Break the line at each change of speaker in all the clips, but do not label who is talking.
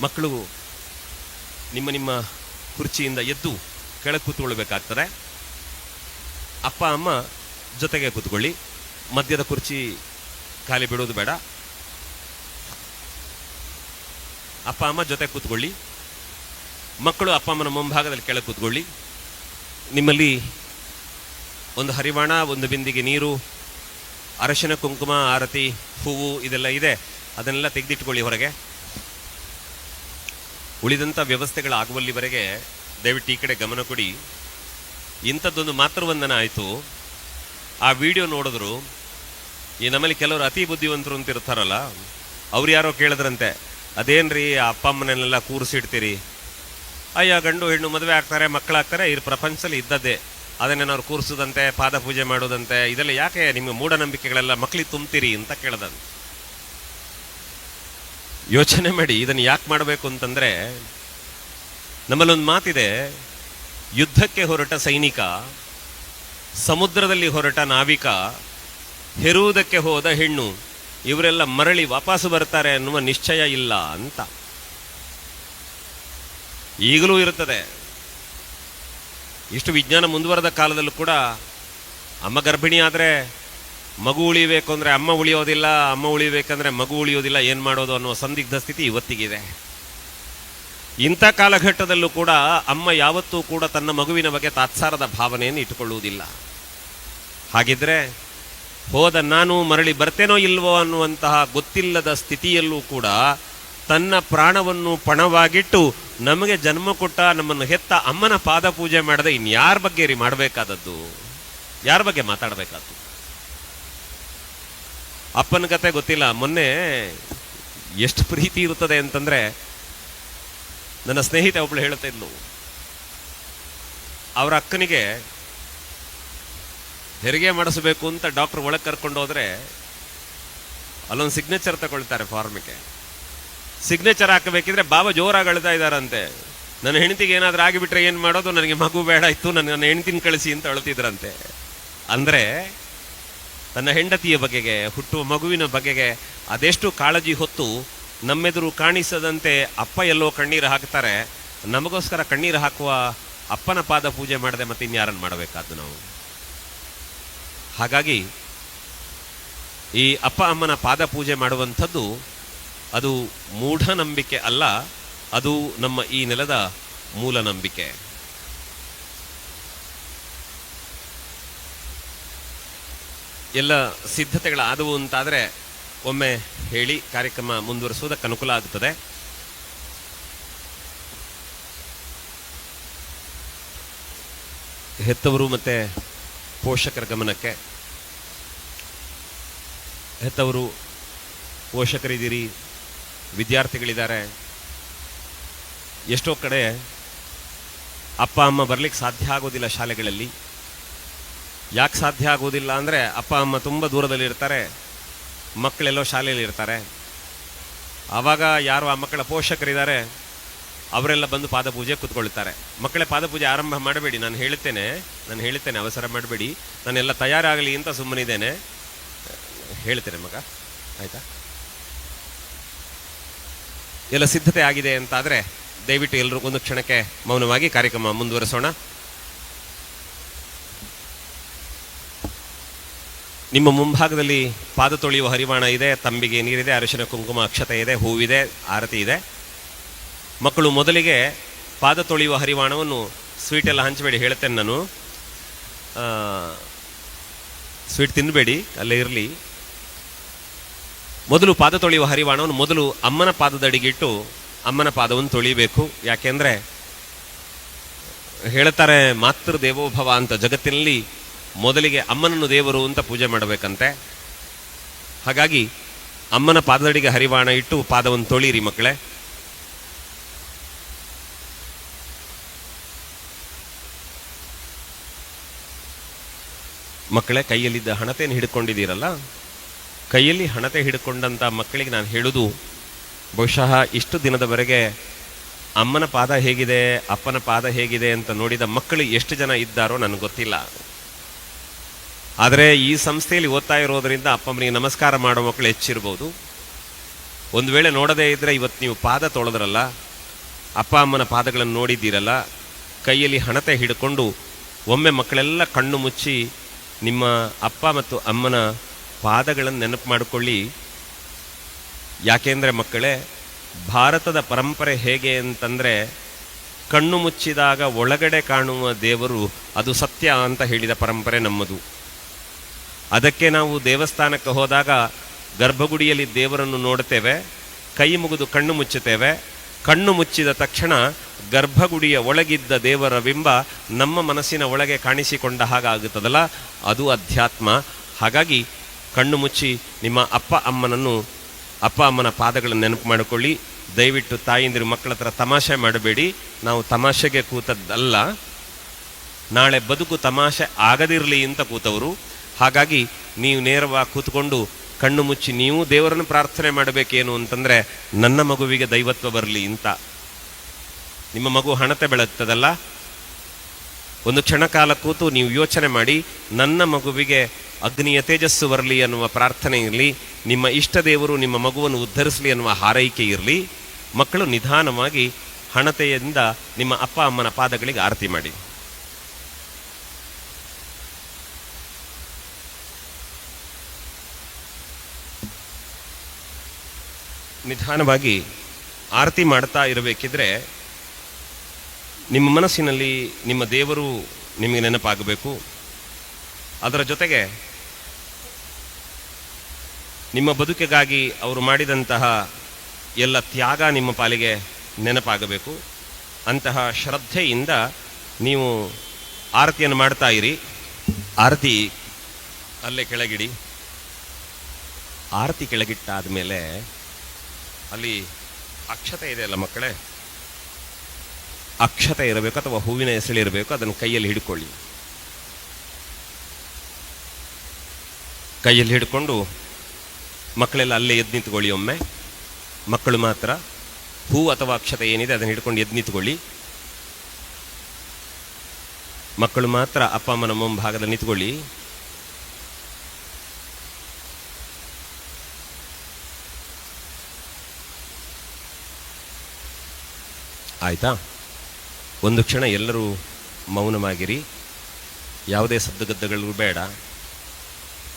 ಮಕ್ಕಳು ನಿಮ್ಮ ನಿಮ್ಮ ಕುರ್ಚಿಯಿಂದ ಎದ್ದು ಕೆಳಗೆ ಕೂತ್ಕೊಳ್ಬೇಕಾಗ್ತದೆ ಅಪ್ಪ, ಅಮ್ಮ ಜೊತೆಗೆ ಕೂತ್ಕೊಳ್ಳಿ. ಮಧ್ಯದ ಕುರ್ಚಿ ಖಾಲಿ ಬಿಡೋದು ಬೇಡ. ಅಪ್ಪ, ಅಮ್ಮ ಜೊತೆ ಕೂತ್ಕೊಳ್ಳಿ. ಮಕ್ಕಳು ಅಪ್ಪ, ಅಮ್ಮನ ಮುಂಭಾಗದಲ್ಲಿ ಕೆಳಗೆ ಕೂತ್ಕೊಳ್ಳಿ. ನಿಮ್ಮಲ್ಲಿ ಒಂದು ಹರಿವಾಣ, ಒಂದು ಬಿಂದಿಗೆ ನೀರು, ಅರಶಿನ, ಕುಂಕುಮ, ಆರತಿ, ಹೂವು ಇದೆಲ್ಲ ಇದೆ. ಅದನ್ನೆಲ್ಲ ತೆಗೆದಿಟ್ಕೊಳ್ಳಿ ಹೊರಗೆ. ಉಳಿದಂಥ ವ್ಯವಸ್ಥೆಗಳಾಗುವಲ್ಲಿವರೆಗೆ ದಯವಿಟ್ಟು ಈ ಕಡೆ ಗಮನ ಕೊಡಿ. ಇಂಥದ್ದೊಂದು ಮಾತೃವಂದನ ಆಯಿತು. ಆ ವಿಡಿಯೋ ನೋಡಿದ್ರು, ಈ ನಮ್ಮಲ್ಲಿ ಕೆಲವರು ಅತಿ ಬುದ್ಧಿವಂತರು ಅಂತ ಇರ್ತಾರಲ್ಲ, ಅವ್ರು ಯಾರೋ ಕೇಳಿದ್ರಂತೆ, ಅದೇನ್ರಿ, ಆ ಅಪ್ಪ ಅಮ್ಮನೆಲ್ಲ ಕೂರಿಸಿಡ್ತೀರಿ ಅಯ್ಯ, ಗಂಡು ಹೆಣ್ಣು ಮದುವೆ ಆಗ್ತಾರೆ, ಮಕ್ಕಳಾಗ್ತಾರೆ, ಈ ಪ್ರಪಂಚದಲ್ಲಿ ಇದ್ದದ್ದೇ. ಅದನ್ನೇನಾದ್ರು ಕೂರಿಸೋದಂತೆ ಪಾದ ಪೂಜೆ ಮಾಡೋದಂತೆ, ಇದೆಲ್ಲ ಯಾಕೆ ನಿಮ್ಮ ಮೂಢನಂಬಿಕೆಗಳೆಲ್ಲ ಮಕ್ಕಳಿಗೆ ತುಂಬ್ತೀರಿ? ಅಂತ ಕೇಳ್ದಂತೆ ಯೋಚನೆ ಮಾಡಿ, ಇದನ್ನು ಯಾಕೆ ಮಾಡಬೇಕು ಅಂತಂದರೆ, ನಮ್ಮಲ್ಲೊಂದು ಮಾತಿದೆ, ಯುದ್ಧಕ್ಕೆ ಹೊರಟ ಸೈನಿಕ, ಸಮುದ್ರದಲ್ಲಿ ಹೊರಟ ನಾವಿಕ, ಹೆರುವುದಕ್ಕೆ ಹೋದ ಹೆಣ್ಣು, ಇವರೆಲ್ಲ ಮರಳಿ ವಾಪಸ್ಸು ಬರ್ತಾರೆ ಅನ್ನುವ ನಿಶ್ಚಯ ಇಲ್ಲ ಅಂತ. ಈಗಲೂ ಇರುತ್ತದೆ. ಇಷ್ಟು ವಿಜ್ಞಾನ ಮುಂದುವರೆದ ಕಾಲದಲ್ಲೂ ಕೂಡ, ಅಮ್ಮ ಗರ್ಭಿಣಿ ಆದರೆ ಮಗು ಉಳಿಬೇಕು ಅಂದರೆ ಅಮ್ಮ ಉಳಿಯೋದಿಲ್ಲ, ಅಮ್ಮ ಉಳಿಬೇಕಂದ್ರೆ ಮಗು ಉಳಿಯೋದಿಲ್ಲ, ಏನು ಮಾಡೋದು ಅನ್ನೋ ಸಂದಿಗ್ಧ ಸ್ಥಿತಿ ಇವತ್ತಿಗಿದೆ. ಇಂಥ ಕಾಲಘಟ್ಟದಲ್ಲೂ ಕೂಡ ಅಮ್ಮ ಯಾವತ್ತೂ ಕೂಡ ತನ್ನ ಮಗುವಿನ ಬಗ್ಗೆ ತಾತ್ಸಾರದ ಭಾವನೆಯನ್ನು ಇಟ್ಟುಕೊಳ್ಳುವುದಿಲ್ಲ. ಹಾಗಿದ್ರೆ ಹೋದ ನಾನು ಮರಳಿ ಬರ್ತೇನೋ ಇಲ್ವೋ ಅನ್ನುವಂತಹ ಗೊತ್ತಿಲ್ಲದ ಸ್ಥಿತಿಯಲ್ಲೂ ಕೂಡ ತನ್ನ ಪ್ರಾಣವನ್ನು ಪಣವಾಗಿಟ್ಟು ನಮಗೆ ಜನ್ಮ ಕೊಟ್ಟ ನಮ್ಮನ್ನು ಹೆತ್ತ ಅಮ್ಮನ ಪಾದ ಪೂಜೆ ಮಾಡದೆ ಇನ್ಯಾರ ಬಗ್ಗೆ ರೀ ಮಾಡಬೇಕಾದದ್ದು? ಯಾರ ಬಗ್ಗೆ ಮಾತಾಡಬೇಕಾದ್ದು? ಅಪ್ಪನ ಕತೆ ಗೊತ್ತಿಲ್ಲ. ಮೊನ್ನೆ ಎಷ್ಟು ಪ್ರೀತಿ ಇರುತ್ತದೆ ಅಂತಂದ್ರೆ ನನ್ನ ಸ್ನೇಹಿತೆ ಒಬ್ಳು ಹೇಳ್ತಾ ಇದ್ಲು. ಅವರ ಅಕ್ಕನಿಗೆ ಹೆರಿಗೆ ಮಾಡಿಸಬೇಕು ಅಂತ ಡಾಕ್ಟರ್ ಒಳಗೆ ಕರ್ಕೊಂಡು ಹೋದ್ರೆ ಅಲ್ಲೊಂದು ಸಿಗ್ನೇಚರ್ ತಗೊಳ್ತಾರೆ ಫಾರ್ಮಿಗೆ. ಸಿಗ್ನೇಚರ್ ಹಾಕಬೇಕಿದ್ರೆ ಬಾಬಾ ಜೋರಾಗಿ ಅಳ್ತಾ ಇದ್ದಾರಂತೆ. ನನ್ನ ಹೆಂಡತಿಗೆ ಏನಾದ್ರೂ ಆಗಿಬಿಟ್ರೆ ಏನು ಮಾಡೋದು? ನನಗೆ ಮಗು ಬೇಡ, ಇತ್ತು. ನನ್ನ ನನ್ನ ಹೆಂಡತಿನ ಕಳಿಸಿ ಅಂತ ಅಳ್ತಿದ್ರಂತೆ. ಅಂದ್ರೆ ತನ್ನ ಹೆಂಡತಿಯ ಬಗೆಗೆ, ಹುಟ್ಟುವ ಮಗುವಿನ ಬಗೆಗೆ ಅದೆಷ್ಟು ಕಾಳಜಿ ಹೊತ್ತು ನಮ್ಮೆದುರು ಕಾಣಿಸದಂತೆ ಅಪ್ಪ ಎಲ್ಲೋ ಕಣ್ಣೀರು ಹಾಕ್ತಾರೆ. ನಮಗೋಸ್ಕರ ಕಣ್ಣೀರು ಹಾಕುವ ಅಪ್ಪನ ಪಾದ ಪೂಜೆ ಮಾಡದೆ ಮತ್ತೆ ಇನ್ಯಾರನ್ನು ಮಾಡಬೇಕಾದ್ದು ನಾವು? ಹಾಗಾಗಿ ಈ ಅಪ್ಪ ಅಮ್ಮನ ಪಾದ ಪೂಜೆ ಮಾಡುವಂಥದ್ದು ಅದು ಮೂಢನಂಬಿಕೆ ಅಲ್ಲ, ಅದು ನಮ್ಮ ಈ ನೆಲದ ಮೂಲ ನಂಬಿಕೆ. ಎಲ್ಲ ಸಿದ್ಧತೆಗಳಾದವು ಅಂತಾದರೆ ಒಮ್ಮೆ ಹೇಳಿ ಕಾರ್ಯಕ್ರಮ ಮುಂದುವರಿಸುವುದಕ್ಕೆ ಅನುಕೂಲ ಆಗುತ್ತದೆ. ಹೆತ್ತವರು ಮತ್ತೆ ಪೋಷಕರ ಗಮನಕ್ಕೆ. ಹೆತ್ತವರು ಪೋಷಕರಿದ್ದೀರಿ, ವಿದ್ಯಾರ್ಥಿಗಳಿದ್ದಾರೆ. ಎಷ್ಟೋ ಕಡೆ ಅಪ್ಪ, ಅಮ್ಮ ಬರಲಿಕ್ಕೆ ಸಾಧ್ಯ ಆಗೋದಿಲ್ಲ ಶಾಲೆಗಳಲ್ಲಿ. ಯಾಕೆ ಸಾಧ್ಯ ಆಗೋದಿಲ್ಲ ಅಂದರೆ ಅಪ್ಪ, ಅಮ್ಮ ತುಂಬ ದೂರದಲ್ಲಿರ್ತಾರೆ ಮಕ್ಕಳೆಲ್ಲೋ ಶಾಲೆಯಲ್ಲಿ ಇರ್ತಾರೆ. ಆವಾಗ ಯಾರು ಆ ಮಕ್ಕಳ ಪೋಷಕರಿದ್ದಾರೆ, ಅವರೆಲ್ಲ ಬಂದು ಪಾದಪೂಜೆ ಕೂತ್ಕೊಳ್ತಾರೆ. ಮಕ್ಕಳೇ ಪಾದಪೂಜೆ ಆರಂಭ ಮಾಡಬೇಡಿ, ನಾನು ಹೇಳುತ್ತೇನೆ ನಾನು ಹೇಳುತ್ತೇನೆ, ಅವಸರ ಮಾಡಬೇಡಿ, ನಾನೆಲ್ಲ ತಯಾರಾಗಲಿ ಅಂತ ಸುಮ್ಮನಿದ್ದೇನೆ. ಹೇಳ್ತೇನೆ ಮಗ, ಆಯ್ತಾ? ಎಲ್ಲ ಸಿದ್ಧತೆ ಆಗಿದೆ ಅಂತಾದರೆ ದಯವಿಟ್ಟು ಎಲ್ಲರೂ ಒಂದು ಕ್ಷಣಕ್ಕೆ ಮೌನವಾಗಿ ಕಾರ್ಯಕ್ರಮ ಮುಂದುವರಿಸೋಣ. ನಿಮ್ಮ ಮುಂಭಾಗದಲ್ಲಿ ಪಾದ ತೊಳೆಯುವ ಹರಿವಾಣ ಇದೆ, ತಂಬಿಗೆ ನೀರಿದೆ, ಅರಿಶಿನ, ಕುಂಕುಮ, ಅಕ್ಷತೆ ಇದೆ, ಹೂವಿದೆ, ಆರತಿ ಇದೆ. ಮಕ್ಕಳು ಮೊದಲಿಗೆ ಪಾದ ತೊಳೆಯುವ ಹರಿವಾಣವನ್ನು ಸ್ವೀಟ್ ಎಲ್ಲ ಹಂಚಬೇಡಿ, ಹೇಳ್ತೇನೆ ನಾನು. ಸ್ವೀಟ್ ತಿನ್ನಬೇಡಿ ಅಲ್ಲೇ ಇರಲಿ. ಮೊದಲು ಪಾದ ತೊಳೆಯುವ ಹರಿವಾಣವನ್ನು ಮೊದಲು ಅಮ್ಮನ ಪಾದದಡಿಗಿಟ್ಟು ಅಮ್ಮನ ಪಾದವನ್ನು ತೊಳಿಬೇಕು ಯಾಕೆಂದರೆ, ಹೇಳ್ತಾರೆ ಮಾತೃ ದೇವೋಭವ ಅಂತ ಜಗತ್ತಿನಲ್ಲಿ ಮೊದಲಿಗೆ ಅಮ್ಮನನ್ನು ದೇವರು ಅಂತ ಪೂಜೆ ಮಾಡಬೇಕಂತೆ. ಹಾಗಾಗಿ ಅಮ್ಮನ ಪಾದದಡಿಗೆ ಹರಿವಾಣ ಇಟ್ಟು ಪಾದವನ್ನು ತೊಳೀರಿ ಮಕ್ಕಳೇ. ಮಕ್ಕಳೇ, ಕೈಯಲ್ಲಿದ್ದ ಹಣತೆಯನ್ನು ಹಿಡ್ಕೊಂಡಿದ್ದೀರಲ್ಲ? ಕೈಯಲ್ಲಿ ಹಣತೆ ಹಿಡ್ಕೊಂಡಂಥ ಮಕ್ಕಳಿಗೆ ನಾನು ಹೇಳೋದು, ಬಹುಶಃ ಇಷ್ಟು ದಿನದವರೆಗೆ ಅಮ್ಮನ ಪಾದ ಹೇಗಿದೆ, ಅಪ್ಪನ ಪಾದ ಹೇಗಿದೆ ಅಂತ ನೋಡಿದ ಮಕ್ಕಳು ಎಷ್ಟು ಜನ ಇದ್ದಾರೋ ನನಗೆ ಗೊತ್ತಿಲ್ಲ. ಆದರೆ ಈ ಸಂಸ್ಥೆಯಲ್ಲಿ ಓದ್ತಾ ಇರೋದರಿಂದ ಅಪ್ಪಮ್ಮನಿಗೆ ನಮಸ್ಕಾರ ಮಾಡೋ ಮಕ್ಕಳು ಹೆಚ್ಚಿರ್ಬೋದು. ಒಂದು ವೇಳೆ ನೋಡದೇ ಇದ್ದರೆ ಇವತ್ತು ನೀವು ಪಾದ ತೊಳೆದ್ರಲ್ಲ, ಅಪ್ಪ ಅಮ್ಮನ ಪಾದಗಳನ್ನು ನೋಡಿದ್ದೀರಲ್ಲ, ಕೈಯಲ್ಲಿ ಹಣತೆ ಹಿಡ್ಕೊಂಡು ಒಮ್ಮೆ ಮಕ್ಕಳೆಲ್ಲ ಕಣ್ಣು ಮುಚ್ಚಿ ನಿಮ್ಮ ಅಪ್ಪ ಮತ್ತು ಅಮ್ಮನ ಪಾದಗಳನ್ನು ನೆನಪು ಮಾಡಿಕೊಳ್ಳಿ. ಯಾಕೆಂದರೆ ಮಕ್ಕಳೇ, ಭಾರತದ ಪರಂಪರೆ ಹೇಗೆ ಅಂತಂದರೆ, ಕಣ್ಣು ಮುಚ್ಚಿದಾಗ ಒಳಗಡೆ ಕಾಣುವ ದೇವರು ಅದು ಸತ್ಯ ಅಂತ ಹೇಳಿದ ಪರಂಪರೆ ನಮ್ಮದು. ಅದಕ್ಕೆ ನಾವು ದೇವಸ್ಥಾನಕ್ಕೆ ಹೋದಾಗ ಗರ್ಭಗುಡಿಯಲ್ಲಿ ದೇವರನ್ನು ನೋಡುತ್ತೇವೆ, ಕೈ ಮುಗಿದು ಕಣ್ಣು ಮುಚ್ಚುತ್ತೇವೆ. ಕಣ್ಣು ಮುಚ್ಚಿದ ತಕ್ಷಣ ಗರ್ಭಗುಡಿಯ ಒಳಗಿದ್ದ ದೇವರ ಬಿಂಬ ನಮ್ಮ ಮನಸ್ಸಿನ ಒಳಗೆ ಕಾಣಿಸಿಕೊಂಡ ಹಾಗಾಗುತ್ತದಲ್ಲ ಅದು ಅಧ್ಯಾತ್ಮ. ಹಾಗಾಗಿ ಕಣ್ಣು ಮುಚ್ಚಿ ನಿಮ್ಮ ಅಪ್ಪ ಅಮ್ಮನನ್ನು, ಅಪ್ಪ ಅಮ್ಮನ ಪಾದಗಳನ್ನು ನೆನಪು ಮಾಡಿಕೊಳ್ಳಿ. ದಯವಿಟ್ಟು ತಾಯಿಂದಿರು ಮಕ್ಕಳ ಹತ್ರ ತಮಾಷೆ ಮಾಡಬೇಡಿ. ನಾವು ತಮಾಷೆಗೆ ಕೂತದ್ದಲ್ಲ. ನಾಳೆ ಬದುಕು ತಮಾಷೆ ಆಗದಿರಲಿ ಅಂತ ಕೂತವರು. ಹಾಗಾಗಿ ನೀವು ನೇರವಾಗಿ ಕೂತ್ಕೊಂಡು ಕಣ್ಣು ಮುಚ್ಚಿ ನೀವು ದೇವರನ್ನು ಪ್ರಾರ್ಥನೆ ಮಾಡಬೇಕೇನು ಅಂತಂದರೆ ನನ್ನ ಮಗುವಿಗೆ ದೈವತ್ವ ಬರಲಿ ಅಂತ. ನಿಮ್ಮ ಮಗು ಹಣತೆ ಬೆಳಗ್ತದಲ್ಲ? ಒಂದು ಕ್ಷಣ ಕಾಲ ಕೂತು ನೀವು ಯೋಚನೆ ಮಾಡಿ, ನನ್ನ ಮಗುವಿಗೆ ಅಗ್ನಿಯ ತೇಜಸ್ಸು ಬರಲಿ ಅನ್ನುವ ಪ್ರಾರ್ಥನೆ ಇರಲಿ, ನಿಮ್ಮ ಇಷ್ಟ ದೇವರು ನಿಮ್ಮ ಮಗುವನ್ನು ಉದ್ಧರಿಸಲಿ ಅನ್ನುವ ಹಾರೈಕೆ ಇರಲಿ, ಮಕ್ಕಳು ನಿಧಾನವಾಗಿ ಹಣತೆಯಿಂದ ನಿಮ್ಮ ಅಪ್ಪ ಅಮ್ಮನ ಪಾದಗಳಿಗೆ ಆರತಿ ಮಾಡಿ. ನಿಧಾನವಾಗಿ ಆರತಿ ಮಾಡ್ತಾ ಇರಬೇಕಿದ್ರೆ ನಿಮ್ಮ ಮನಸ್ಸಿನಲ್ಲಿ ನಿಮ್ಮ ದೇವರು ನಿಮಗೆ ನೆನಪಾಗಬೇಕು. ಅದರ ಜೊತೆಗೆ ನಿಮ್ಮ ಬದುಕಿಗಾಗಿ ಅವರು ಮಾಡಿದಂತಹ ಎಲ್ಲ ತ್ಯಾಗ ನಿಮ್ಮ ಪಾಲಿಗೆ ನೆನಪಾಗಬೇಕು. ಅಂತಹ ಶ್ರದ್ಧೆಯಿಂದ ನೀವು ಆರತಿಯನ್ನು ಮಾಡ್ತಾ ಇರಿ. ಆರತಿ ಅಲ್ಲೇ ಕೆಳಗಿಡಿ. ಆರತಿ ಕೆಳಗಿಟ್ಟಾದ ಮೇಲೆ ಅಲ್ಲಿ ಅಕ್ಷತೆ ಇದೆ ಅಲ್ಲ ಮಕ್ಕಳೇ? ಅಕ್ಷತೆ ಇರಬೇಕು ಅಥವಾ ಹೂವಿನ ಹೆಸಳಿರಬೇಕು ಅದನ್ನು ಕೈಯಲ್ಲಿ ಹಿಡ್ಕೊಳ್ಳಿ. ಕೈಯಲ್ಲಿ ಹಿಡ್ಕೊಂಡು ಮಕ್ಕಳೆಲ್ಲ ಅಲ್ಲೇ ಎದ್ದು ನಿಂತ್ಕೊಳ್ಳಿ ಒಮ್ಮೆ. ಮಕ್ಕಳು ಮಾತ್ರ ಹೂ ಅಥವಾ ಅಕ್ಷತೆ ಏನಿದೆ ಅದನ್ನು ಹಿಡ್ಕೊಂಡು ಎದ್ದು ನಿಂತ್ಕೊಳ್ಳಿ. ಮಕ್ಕಳು ಮಾತ್ರ ಅಪ್ಪ ಅಮ್ಮನ ಮುಂಭಾಗದಲ್ಲಿ ನಿಂತ್ಕೊಳ್ಳಿ. ಆಯ್ತಾ? ಒಂದು ಕ್ಷಣ ಎಲ್ಲರೂ ಮೌನವಾಗಿರಿ. ಯಾವುದೇ ಸದ್ದುಗದ್ದಗಳು ಬೇಡ.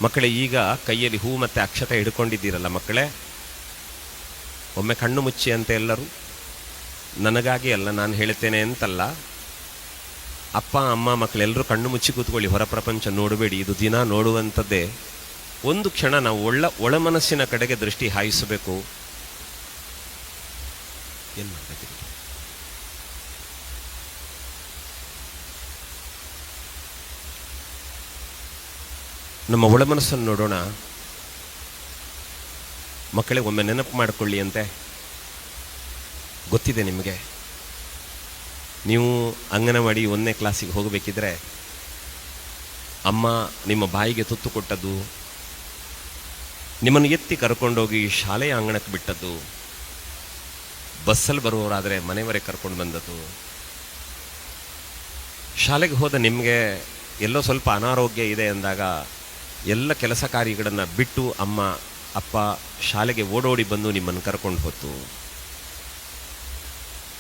ಮಕ್ಕಳೇ, ಈಗ ಕೈಯಲ್ಲಿ ಹೂ ಮತ್ತು ಅಕ್ಷತೆ ಹಿಡ್ಕೊಂಡಿದ್ದೀರಲ್ಲ ಮಕ್ಕಳೇ? ಒಮ್ಮೆ ಕಣ್ಣು ಮುಚ್ಚಿ ಅಂತ ಎಲ್ಲರೂ? ನನಗಾಗಿ ಅಲ್ಲ, ನಾನು ಹೇಳ್ತೇನೆ ಅಂತಲ್ಲ? ಅಪ್ಪ, ಅಮ್ಮ, ಮಕ್ಕಳೆಲ್ಲರೂ ಕಣ್ಣು ಮುಚ್ಚಿ ಕೂತ್ಕೊಳ್ಳಿ. ಹೊರ ಪ್ರಪಂಚ ನೋಡಬೇಡಿ. ಇದು ದಿನ ನೋಡುವಂಥದ್ದೇ. ಒಂದು ಕ್ಷಣ ನಾವು ಒಳ್ಳ ಒಳ ಮನಸ್ಸಿನ ಕಡೆಗೆ ದೃಷ್ಟಿ ಹಾಯಿಸಬೇಕು. ಏನು ಮಾಡ್ಬೇಕಿದೆ? ನಮ್ಮ ಒಳ ಮನಸ್ಸನ್ನು ನೋಡೋಣ. ಮಕ್ಕಳಿಗೆ ಒಮ್ಮೆ ನೆನಪು ಮಾಡಿಕೊಳ್ಳಿ ಅಂತೆ. ಗೊತ್ತಿದೆ ನಿಮಗೆ. ನೀವು ಅಂಗನವಾಡಿ ಒಂದನೇ ಕ್ಲಾಸಿಗೆ ಹೋಗಬೇಕಿದ್ರೆ ಅಮ್ಮ ನಿಮ್ಮ ಬಾಯಿಗೆ ತುತ್ತು ಕೊಟ್ಟದ್ದು, ನಿಮ್ಮನ್ನು ಎತ್ತಿ ಕರ್ಕೊಂಡೋಗಿ ಶಾಲೆಯ ಅಂಗಣಕ್ಕೆ ಬಿಟ್ಟದ್ದು, ಬಸ್ಸಲ್ಲಿ ಬರುವವರಾದರೆ ಮನೆವರೆಗೆ ಕರ್ಕೊಂಡು ಬಂದದ್ದು. ಶಾಲೆಗೆ ಹೋದ ನಿಮಗೆ ಎಲ್ಲೋ ಸ್ವಲ್ಪ ಅನಾರೋಗ್ಯ ಇದೆ ಅಂದಾಗ ಎಲ್ಲ ಕೆಲಸ ಕಾರ್ಯಗಳನ್ನು ಬಿಟ್ಟು ಅಮ್ಮ, ಅಪ್ಪ ಶಾಲೆಗೆ ಓಡೋಡಿ ಬಂದು ನಿಮ್ಮನ್ನು ಕರ್ಕೊಂಡು ಹೊತ್ತು.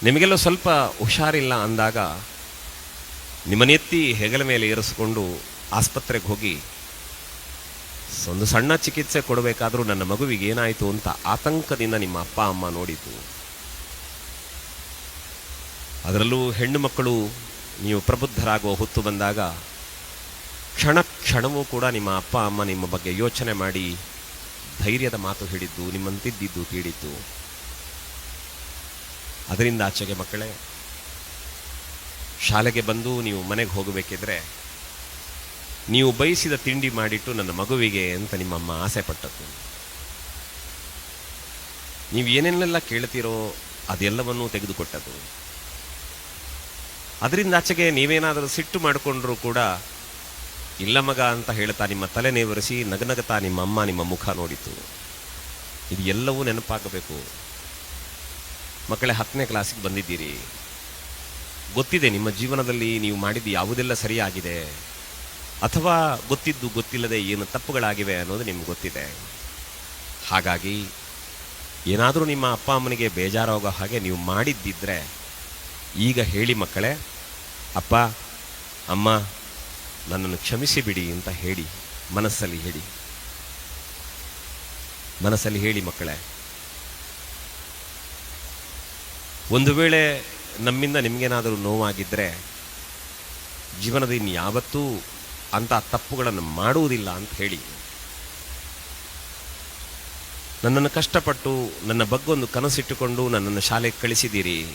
ನಿಮಗೆಲ್ಲ ಸ್ವಲ್ಪ ಹುಷಾರಿಲ್ಲ ಅಂದಾಗ ನಿಮ್ಮನೆತ್ತಿ ಹೆಗಲ ಮೇಲೆ ಏರಿಸಿಕೊಂಡು ಆಸ್ಪತ್ರೆಗೆ ಹೋಗಿ ಒಂದು ಸಣ್ಣ ಚಿಕಿತ್ಸೆ ಕೊಡಬೇಕಾದ್ರೂ ನನ್ನ ಮಗುವಿಗೆ ಏನಾಯಿತು ಅಂತ ಆತಂಕದಿಂದ ನಿಮ್ಮ ಅಪ್ಪ, ಅಮ್ಮ ನೋಡಿತು ಅದರಲ್ಲೂ ಹೆಣ್ಣು ಮಕ್ಕಳು ನೀವು ಪ್ರಬುದ್ಧರಾಗುವ ಹೊತ್ತು ಬಂದಾಗ ಕ್ಷಣ ಕ್ಷಣವೂ ಕೂಡ ನಿಮ್ಮ ಅಪ್ಪ, ಅಮ್ಮ ನಿಮ್ಮ ಬಗ್ಗೆ ಯೋಚನೆ ಮಾಡಿ ಧೈರ್ಯದ ಮಾತು ಹೇಳಿದ್ದು, ನಿಮ್ಮಂತಿದ್ದಿದ್ದು ಕೇಳಿದ್ದು. ಅದರಿಂದ ಆಚೆಗೆ ಮಕ್ಕಳೇ, ಶಾಲೆಗೆ ಬಂದು ನೀವು ಮನೆಗೆ ಹೋಗಬೇಕಿದ್ರೆ ನೀವು ಬಯಸಿದ ತಿಂಡಿ ಮಾಡಿಟ್ಟು ನನ್ನ ಮಗುವಿಗೆ ಅಂತ ನಿಮ್ಮಮ್ಮ ಆಸೆ ಪಟ್ಟದ್ದು. ನೀವು ಏನೇನೆಲ್ಲ ಕೇಳ್ತೀರೋ ಅದೆಲ್ಲವನ್ನೂ ತೆಗೆದುಕೊಟ್ಟದ್ದು. ಅದರಿಂದ ಆಚೆಗೆ ನೀವೇನಾದರೂ ಸಿಟ್ಟು ಮಾಡಿಕೊಂಡ್ರೂ ಕೂಡ ಇಲ್ಲ ಮಗ ಅಂತ ಹೇಳ್ತಾ ನಿಮ್ಮ ತಲೆ ನೇವರಿಸಿ ನಗನಗತಾ ನಿಮ್ಮ ಅಮ್ಮ ನಿಮ್ಮ ಮುಖ ನೋಡಿತು ಇದು ಎಲ್ಲವೂ ನೆನಪಾಗಬೇಕು. ಮಕ್ಕಳೇ, ಹತ್ತನೇ ಕ್ಲಾಸಿಗೆ ಬಂದಿದ್ದೀರಿ. ಗೊತ್ತಿದೆ, ನಿಮ್ಮ ಜೀವನದಲ್ಲಿ ನೀವು ಮಾಡಿದ್ದು ಯಾವುದೆಲ್ಲ ಸರಿಯಾಗಿದೆ? ಅಥವಾ ಗೊತ್ತಿದ್ದು ಗೊತ್ತಿಲ್ಲದೆ ಏನು ತಪ್ಪುಗಳಾಗಿವೆ ಅನ್ನೋದು ನಿಮ್ಗೆ ಗೊತ್ತಿದೆ. ಹಾಗಾಗಿ, ಏನಾದರೂ ನಿಮ್ಮ ಅಪ್ಪ ಅಮ್ಮನಿಗೆ ಬೇಜಾರಾಗೋ ಹಾಗೆ ನೀವು ಮಾಡಿದ್ದಿದ್ರೆ, ಈಗ ಹೇಳಿ ಮಕ್ಕಳೇ, ಅಪ್ಪ, ಅಮ್ಮ ನನ್ನನ್ನು ಕ್ಷಮಿಸಿ ಬಿಡಿ ಅಂತ ಹೇಳಿ, ಮನಸ್ಸಲ್ಲಿ ಹೇಳಿ. ಮನಸ್ಸಲ್ಲಿ ಹೇಳಿ ಮಕ್ಕಳೇ. ಒಂದು ವೇಳೆ ನಮ್ಮಿಂದ ನಿಮಗೇನಾದರೂ ನೋವಾಗಿದ್ದರೆ ಜೀವನದ ಇನ್ಯಾವತ್ತೂ ಅಂತ ತಪ್ಪುಗಳನ್ನು ಮಾಡುವುದಿಲ್ಲ ಅಂತ ಹೇಳಿ. ನನ್ನನ್ನು ಕಷ್ಟಪಟ್ಟು, ನನ್ನ ಬಗ್ಗೆ ಒಂದು ಕನಸಿಟ್ಟುಕೊಂಡು ನನ್ನನ್ನು ಶಾಲೆಗೆ ಕಳಿಸಿದ್ದೀರಿ.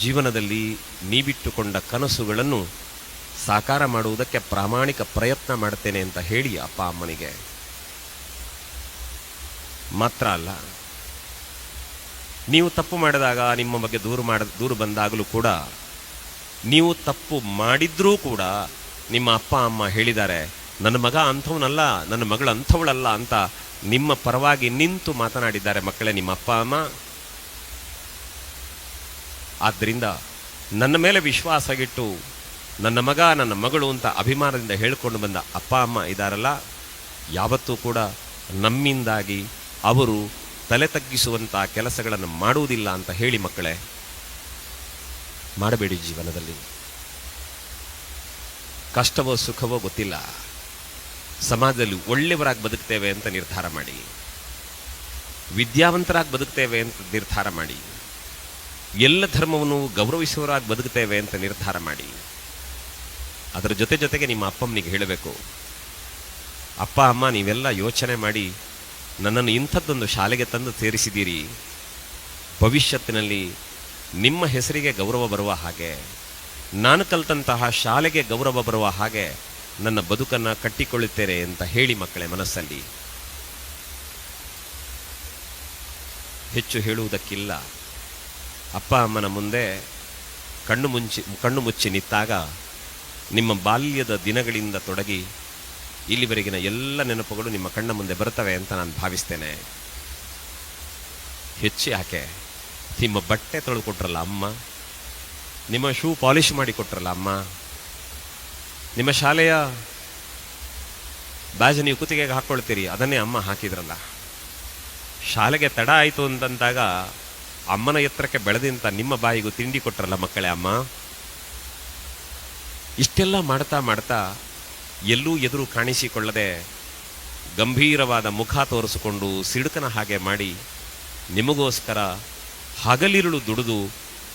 ಜೀವನದಲ್ಲಿ ನೀವಿಟ್ಟುಕೊಂಡ ಕನಸುಗಳನ್ನು ಸಾಕಾರ ಮಾಡುವುದಕ್ಕೆ ಪ್ರಾಮಾಣಿಕ ಪ್ರಯತ್ನ ಮಾಡ್ತೇನೆ ಅಂತ ಹೇಳಿ ಅಪ್ಪ ಅಮ್ಮನಿಗೆ. ಮಾತ್ರ ಅಲ್ಲ, ನೀವು ತಪ್ಪು ಮಾಡಿದಾಗ ನಿಮ್ಮ ಬಗ್ಗೆ ದೂರು ಮಾಡ, ದೂರು ಬಂದಾಗಲೂ ಕೂಡ ನೀವು ತಪ್ಪು ಮಾಡಿದ್ರೂ ಕೂಡ ನಿಮ್ಮ ಅಪ್ಪ ಅಮ್ಮ ಹೇಳಿದ್ದಾರೆ, ನನ್ನ ಮಗ ಅಂಥವನಲ್ಲ, ನನ್ನ ಮಗಳು ಅಂಥವಳಲ್ಲ ಅಂತ ನಿಮ್ಮ ಪರವಾಗಿ ನಿಂತು ಮಾತನಾಡಿದ್ದಾರೆ ಮಕ್ಕಳೇ, ನಿಮ್ಮ ಅಪ್ಪ ಅಮ್ಮ. ಆದ್ದರಿಂದ ನನ್ನ ಮೇಲೆ ವಿಶ್ವಾಸ ಇಟ್ಟು ನನ್ನ ಮಗ, ನನ್ನ ಮಗಳು ಅಂತ ಅಭಿಮಾನದಿಂದ ಹೇಳಿಕೊಂಡು ಬಂದ ಅಪ್ಪ, ಅಮ್ಮ ಇದ್ದಾರಲ್ಲ ಯಾವತ್ತೂ ಕೂಡ ನಮ್ಮಿಂದಾಗಿ ಅವರು ತಲೆ ತಗ್ಗಿಸುವಂಥ ಕೆಲಸಗಳನ್ನು ಮಾಡುವುದಿಲ್ಲ ಅಂತ ಹೇಳಿ ಮಕ್ಕಳೇ, ಮಾಡಬೇಡಿ ಜೀವನದಲ್ಲಿ. ಕಷ್ಟವೋ ಸುಖವೋ ಗೊತ್ತಿಲ್ಲ. ಸಮಾಜದಲ್ಲಿ ಒಳ್ಳೆಯವರಾಗಿ ಬದುಕ್ತೇವೆ ಅಂತ ನಿರ್ಧಾರ ಮಾಡಿ. ವಿದ್ಯಾವಂತರಾಗಿ ಬದುಕ್ತೇವೆ ಅಂತ ನಿರ್ಧಾರ ಮಾಡಿ. ಎಲ್ಲ ಧರ್ಮವನ್ನು ಗೌರವಿಸುವವರಾಗಿ ಬದುಕ್ತೇವೆ ಅಂತ ನಿರ್ಧಾರ ಮಾಡಿ. ಅದರ ಜೊತೆ ಜೊತೆಗೆ ನಿಮ್ಮ ಅಪ್ಪಮ್ಮನಿಗೆ ಹೇಳಬೇಕು, ಅಪ್ಪ, ಅಮ್ಮ, ನೀವೆಲ್ಲ ಯೋಚನೆ ಮಾಡಿ ನನ್ನನ್ನು ಇಂಥದ್ದೊಂದು ಶಾಲೆಗೆ ತಂದು ಸೇರಿಸಿದ್ದೀರಿ. ಭವಿಷ್ಯತ್ತಿನಲ್ಲಿ ನಿಮ್ಮ ಹೆಸರಿಗೆ ಗೌರವ ಬರುವ ಹಾಗೆ, ನಾನು ಕಲ್ತಂತಹ ಶಾಲೆಗೆ ಗೌರವ ಬರುವ ಹಾಗೆ ನನ್ನ ಬದುಕನ್ನು ಕಟ್ಟಿಕೊಳ್ಳುತ್ತೇನೆ ಅಂತ ಹೇಳಿ ಮಕ್ಕಳೇ ಮನಸ್ಸಲ್ಲಿ. ಹೆಚ್ಚು ಹೇಳುವುದಕ್ಕಿಲ್ಲ. ಅಪ್ಪ, ಅಮ್ಮನ ಮುಂದೆ ಕಣ್ಣು ಮುಂಚಿ, ಕಣ್ಣು ಮುಚ್ಚಿ ನಿಂತಾಗ ನಿಮ್ಮ ಬಾಲ್ಯದ ದಿನಗಳಿಂದ ತೊಡಗಿ ಇಲ್ಲಿವರೆಗಿನ ಎಲ್ಲ ನೆನಪುಗಳು ನಿಮ್ಮ ಕಣ್ಣ ಮುಂದೆ ಬರ್ತವೆ ಅಂತ ನಾನು ಭಾವಿಸ್ತೇನೆ. ಹೆಚ್ಚು ಯಾಕೆ ನಿಮ್ಮ ಬಟ್ಟೆ ತೊಳೆದು ಕೊಟ್ರಲ್ಲ ಅಮ್ಮ. ನಿಮ್ಮ ಶೂ ಪಾಲಿಶ್ ಮಾಡಿ ಕೊಟ್ರಲ್ಲ ಅಮ್ಮ. ನಿಮ್ಮ ಶಾಲೆಯ ಬ್ಯಾಜ್ ನೀವು ಕುತ್ತಿಗೆಗೆ ಹಾಕ್ಕೊಳ್ತೀರಿ, ಅದನ್ನೇ ಅಮ್ಮ ಹಾಕಿದ್ರಲ್ಲ. ಶಾಲೆಗೆ ತಡ ಆಯಿತು ಅಂತಂದಾಗ ಅಮ್ಮನ ಎತ್ತರಕ್ಕೆ ಬೆಳೆದಿಂತ ನಿಮ್ಮ ಬಾಯಿಗೂ ತಿಂಡಿ ಕೊಟ್ರಲ್ಲ ಮಕ್ಕಳೇ ಅಮ್ಮ. ಇಷ್ಟೆಲ್ಲ ಮಾಡ್ತಾ ಮಾಡ್ತಾ ಎಲ್ಲೂ ಎದುರು ಕಾಣಿಸಿಕೊಳ್ಳದೆ ಗಂಭೀರವಾದ ಮುಖ ತೋರಿಸಿಕೊಂಡು ಸಿಡುಕನ ಹಾಗೆ ಮಾಡಿ ನಿಮಗೋಸ್ಕರ ಹಗಲಿರುಳು ದುಡಿದು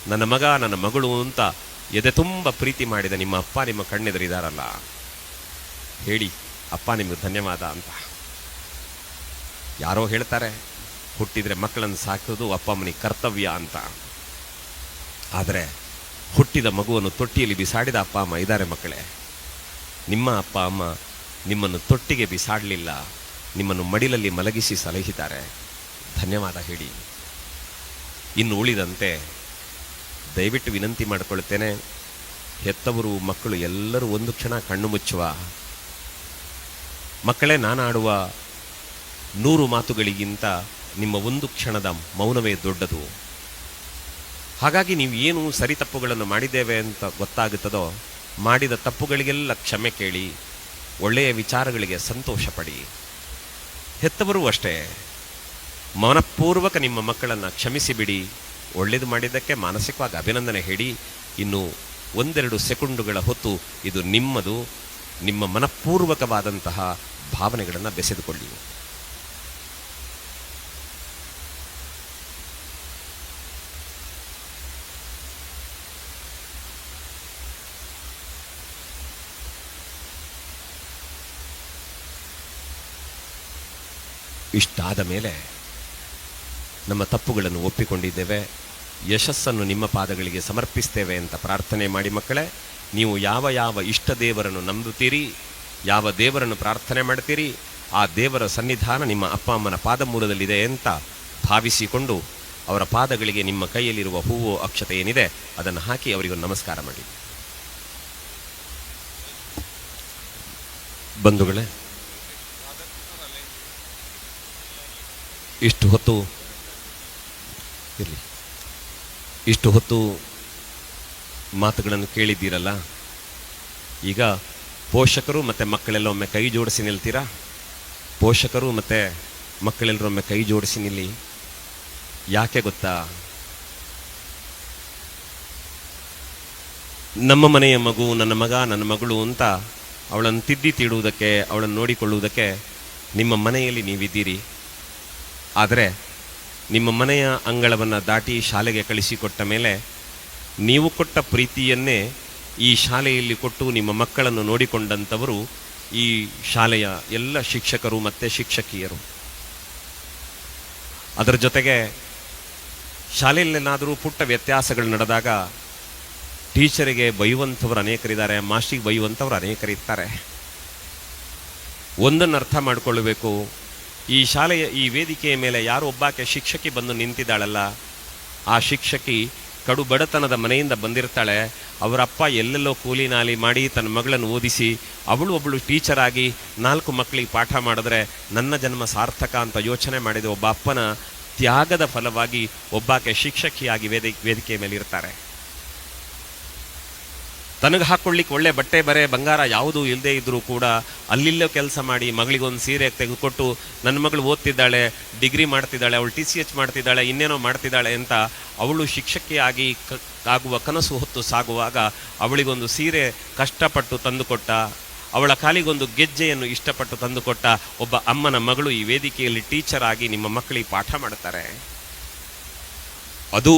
ನನ್ನ ಮಗ, ನನ್ನ ಮಗಳು ಅಂತ ಎದೆ ತುಂಬ ಪ್ರೀತಿ ಮಾಡಿದ ನಿಮ್ಮ ಅಪ್ಪ ನಿಮ್ಮ ಕಣ್ಣೆದುರಿದಾರಲ್ಲ ಹೇಳಿ, ಅಪ್ಪ ನಿಮಗೆ ಧನ್ಯವಾದ ಅಂತ. ಯಾರೋ ಹೇಳ್ತಾರೆ, ಹುಟ್ಟಿದರೆ ಮಕ್ಕಳನ್ನು ಸಾಕೋದು ಅಪ್ಪ ಅಮ್ಮನಿಗೆ ಕರ್ತವ್ಯ ಅಂತ. ಆದರೆ ಹುಟ್ಟಿದ ಮಗುವನ್ನು ತೊಟ್ಟಿಯಲ್ಲಿ ಬಿಸಾಡಿದ ಅಪ್ಪ ಅಮ್ಮ ಇದ್ದಾರೆ ಮಕ್ಕಳೇ. ನಿಮ್ಮ ಅಪ್ಪ ಅಮ್ಮ ನಿಮ್ಮನ್ನು ತೊಟ್ಟಿಗೆ ಬಿಸಾಡಲಿಲ್ಲ, ನಿಮ್ಮನ್ನು ಮಡಿಲಲ್ಲಿ ಮಲಗಿಸಿ ಸಲಹಿದ್ದಾರೆ. ಧನ್ಯವಾದ ಹೇಳಿ. ಇನ್ನು ಉಳಿದಂತೆ ದಯವಿಟ್ಟು ವಿನಂತಿ ಮಾಡಿಕೊಳ್ತೇನೆ ಹೆತ್ತವರು, ಮಕ್ಕಳು ಎಲ್ಲರೂ ಒಂದು ಕ್ಷಣ ಕಣ್ಣು ಮುಚ್ಚುವ. ಮಕ್ಕಳೇ, ನಾನಾಡುವ ನೂರು ಮಾತುಗಳಿಗಿಂತ ನಿಮ್ಮ ಒಂದು ಕ್ಷಣದ ಮೌನವೇ ದೊಡ್ಡದು. ಹಾಗಾಗಿ ನೀವು ಏನು ಸರಿ ತಪ್ಪುಗಳನ್ನು ಮಾಡಿದ್ದೇವೆ ಅಂತ ಗೊತ್ತಾಗುತ್ತದೋ, ಮಾಡಿದ ತಪ್ಪುಗಳಿಗೆಲ್ಲ ಕ್ಷಮೆ ಕೇಳಿ, ಒಳ್ಳೆಯ ವಿಚಾರಗಳಿಗೆ ಸಂತೋಷ ಪಡಿ. ಹೆತ್ತವರು ಅಷ್ಟೇ. ಮನಪೂರ್ವಕ ನಿಮ್ಮ ಮಕ್ಕಳನ್ನು ಕ್ಷಮಿಸಿಬಿಡಿ. ಒಳ್ಳೇದು ಮಾಡಿದ್ದಕ್ಕೆ ಮಾನಸಿಕವಾಗಿ ಅಭಿನಂದನೆ ಹೇಳಿ. ಇನ್ನು ಒಂದೆರಡು ಸೆಕೆಂಡುಗಳ ಹೊತ್ತು ಇದು ನಿಮ್ಮದು. ನಿಮ್ಮ ಮನಪೂರ್ವಕವಾದಂತಹ ಭಾವನೆಗಳನ್ನು ಬೆಸೆದುಕೊಳ್ಳಿ. ಇಷ್ಟಾದ ಮೇಲೆ ನಮ್ಮ ತಪ್ಪುಗಳನ್ನು ಒಪ್ಪಿಕೊಂಡಿದ್ದೇವೆ. ಯಶಸ್ಸನ್ನು ನಿಮ್ಮ ಪಾದಗಳಿಗೆ ಸಮರ್ಪಿಸ್ತೇವೆ ಅಂತ ಪ್ರಾರ್ಥನೆ ಮಾಡಿ ಮಕ್ಕಳೇ, ನೀವು ಯಾವ ಯಾವ ಇಷ್ಟ ದೇವರನ್ನು ನಂಬುತ್ತೀರಿ, ಯಾವ ದೇವರನ್ನು ಪ್ರಾರ್ಥನೆ ಮಾಡ್ತೀರಿ, ಆ ದೇವರ ಸನ್ನಿಧಾನ ನಿಮ್ಮ ಅಪ್ಪ ಅಮ್ಮನ ಪಾದ ಮೂಲದಲ್ಲಿದೆ ಅಂತ ಭಾವಿಸಿಕೊಂಡು ಅವರ ಪಾದಗಳಿಗೆ ನಿಮ್ಮ ಕೈಯಲ್ಲಿರುವ ಹೂವು ಅಕ್ಷತೆ ಏನಿದೆ, ಅದನ್ನು ಹಾಕಿ ಅವರಿಗೊಂದು ನಮಸ್ಕಾರ ಮಾಡಿ. ಬಂಧುಗಳೇ ಇಷ್ಟು ಹೊತ್ತು ಇರಲಿ. ಇಷ್ಟು ಹೊತ್ತು ಮಾತುಗಳನ್ನು ಕೇಳಿದ್ದೀರಲ್ಲ, ಈಗ ಪೋಷಕರು ಮತ್ತು ಮಕ್ಕಳೆಲ್ಲ ಒಮ್ಮೆ ಕೈ ಜೋಡಿಸಿ ನಿಲ್ತೀರಾ? ಪೋಷಕರು ಮತ್ತು ಮಕ್ಕಳೆಲ್ಲರೊಮ್ಮೆ ಕೈ ಜೋಡಿಸಿ ನಿಲ್ಲಿ. ಯಾಕೆ ಗೊತ್ತಾ? ನಮ್ಮ ಮನೆಯ ಮಗು, ನನ್ನ ಮಗ, ನನ್ನ ಮಗಳು ಅಂತ ಅವಳನ್ನು ತಿದ್ದಿ ತೀಡುವುದಕ್ಕೆ, ಅವಳನ್ನು ನೋಡಿಕೊಳ್ಳುವುದಕ್ಕೆ ನಿಮ್ಮ ಮನೆಯಲ್ಲಿ ನೀವಿದ್ದೀರಿ. ಆದರೆ ನಿಮ್ಮ ಮನೆಯ ಅಂಗಳವನ್ನು ದಾಟಿ ಶಾಲೆಗೆ ಕಳಿಸಿಕೊಟ್ಟ ಮೇಲೆ ನೀವು ಕೊಟ್ಟ ಪ್ರೀತಿಯನ್ನೇ ಈ ಶಾಲೆಯಲ್ಲಿ ಕೊಟ್ಟು ನಿಮ್ಮ ಮಕ್ಕಳನ್ನು ನೋಡಿಕೊಂಡಂಥವರು ಈ ಶಾಲೆಯ ಎಲ್ಲ ಶಿಕ್ಷಕರು ಮತ್ತು ಶಿಕ್ಷಕಿಯರು. ಅದರ ಜೊತೆಗೆ ಶಾಲೆಯಲ್ಲೇನಾದರೂ ಪುಟ್ಟ ವ್ಯತ್ಯಾಸಗಳು ನಡೆದಾಗ ಟೀಚರಿಗೆ ಬೈಯುವಂಥವ್ರು ಅನೇಕರಿದ್ದಾರೆ, ಮಾಸ್ಟಿಗೆ ಬೈಯುವಂಥವ್ರು ಅನೇಕರಿರ್ತಾರೆ. ಒಂದನ್ನು ಅರ್ಥ ಮಾಡಿಕೊಳ್ಳಬೇಕು ಈ ಶಾಲೆಯ ಈ ವೇದಿಕೆಯ ಮೇಲೆ ಯಾರು ಒಬ್ಬಾಕೆ ಶಿಕ್ಷಕಿ ಬಂದು ನಿಂತಿದ್ದಾಳಲ್ಲ? ಆ ಶಿಕ್ಷಕಿ ಕಡು ಬಡತನದ ಮನೆಯಿಂದ ಬಂದಿರ್ತಾಳೆ. ಅವರಪ್ಪ ಎಲ್ಲೆಲ್ಲೋ ಕೂಲಿ ನಾಲಿ ಮಾಡಿ ತನ್ನ ಮಗಳನ್ನು ಓದಿಸಿ ಅವಳು ಒಬ್ಬಳು ಟೀಚರ್ ಆಗಿ ನಾಲ್ಕು ಮಕ್ಕಳಿಗೆ ಪಾಠ ಮಾಡಿದ್ರೆ ನನ್ನ ಜನ್ಮ ಸಾರ್ಥಕ ಅಂತ ಯೋಚನೆ ಮಾಡಿದ ಒಬ್ಬ ಅಪ್ಪನ ತ್ಯಾಗದ ಫಲವಾಗಿ ಒಬ್ಬಾಕೆ ಶಿಕ್ಷಕಿಯಾಗಿ ವೇದಿ ಮೇಲೆ ಇರ್ತಾರೆ ತನಗೆ ಹಾಕೊಳ್ಳಿಕ್ಕೆ ಒಳ್ಳೆ ಬಟ್ಟೆ ಬರೆ, ಬಂಗಾರ ಯಾವುದೂ ಇಲ್ಲದೆ ಇದ್ದರೂ ಕೂಡ ಅಲ್ಲಿಲ್ಲೋ ಕೆಲಸ ಮಾಡಿ ಮಗಳಿಗೊಂದು ಸೀರೆ ತೆಗೆದುಕೊಟ್ಟು ನನ್ನ ಮಗಳು ಓದ್ತಿದ್ದಾಳೆ, ಡಿಗ್ರಿ ಮಾಡ್ತಿದ್ದಾಳೆ, ಅವಳು ಟಿ ಸಿ ಎಚ್ ಮಾಡ್ತಿದ್ದಾಳೆ, ಇನ್ನೇನೋ ಮಾಡ್ತಿದ್ದಾಳೆ ಅಂತ ಅವಳು ಶಿಕ್ಷಕಿಯಾಗಿ ಆಗುವ ಕನಸು ಹೊತ್ತು ಸಾಗುವಾಗ ಅವಳಿಗೊಂದು ಸೀರೆ ಕಷ್ಟಪಟ್ಟು ತಂದುಕೊಟ್ಟ, ಅವಳ ಕಾಲಿಗೊಂದು ಗೆಜ್ಜೆಯನ್ನು ಇಷ್ಟಪಟ್ಟು ತಂದುಕೊಟ್ಟ ಒಬ್ಬ ಅಮ್ಮನ ಮಗಳು ಈ ವೇದಿಕೆಯಲ್ಲಿ ಟೀಚರ್ ಆಗಿ ನಿಮ್ಮ ಮಕ್ಕಳಿಗೆ ಪಾಠ ಮಾಡ್ತಾರೆ ಅದು